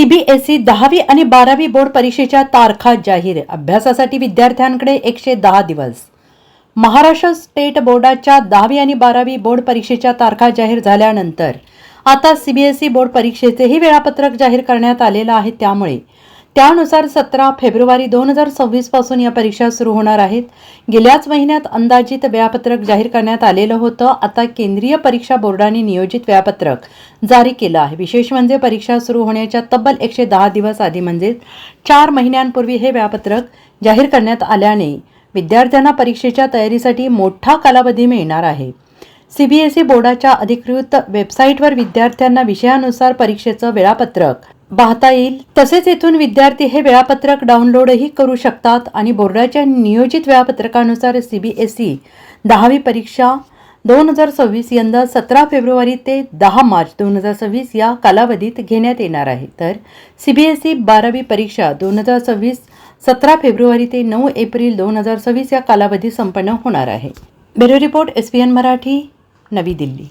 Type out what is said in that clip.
CBSE दहावी आणि बारावी बोर्ड परीक्षेच्या तारखा जाहीर. अभ्यासासाठी विद्यार्थ्यांकडे एकशे दहा दिवस. महाराष्ट्र स्टेट बोर्डाच्या दहावी आणि बारावी बोर्ड परीक्षेच्या तारखा जाहीर झाल्यानंतर आता सीबीएसई बोर्ड परीक्षेचेही वेळापत्रक जाहीर करण्यात आलेलं आहे त्यामुळे त्यानुसार सतरा फेब्रुवारी दोन हजार सव्वीसपासून या परीक्षा सुरू होणार आहेत. गेल्याच महिन्यात अंदाजित वेळापत्रक जाहीर करण्यात आलेलं होतं. आता केंद्रीय परीक्षा बोर्डाने नियोजित वेळापत्रक जारी केलं आहे. विशेष म्हणजे परीक्षा सुरू होण्याच्या तब्बल एकशे दहा दिवस आधी म्हणजे चार महिन्यांपूर्वी हे वेळापत्रक जाहीर करण्यात आल्याने विद्यार्थ्यांना परीक्षेच्या तयारीसाठी मोठा कालावधी मिळणार आहे. सीबीएसई बोर्डाच्या अधिकृत वेबसाईटवर विद्यार्थ्यांना विषयानुसार परीक्षेचं वेळापत्रक पाहता येईल. तसेच येथून विद्यार्थी हे वेळापत्रक डाउनलोडही करू शकतात आणि बोर्डाच्या नियोजित वेळापत्रकानुसार सी बी एस ई दहावी परीक्षा दोन हजार सव्वीस यंदा सतरा फेब्रुवारी ते दहा मार्च दोन हजार सव्वीस या कालावधीत घेण्यात येणार आहे. तर सी बी एस ई बारावी परीक्षा दोन हजार सव्वीस सतरा फेब्रुवारी ते नऊ एप्रिल दोन हजार सव्वीस या कालावधीत संपन्न होणार आहे. Bureau report S P N Marathi नवी दिल्ली.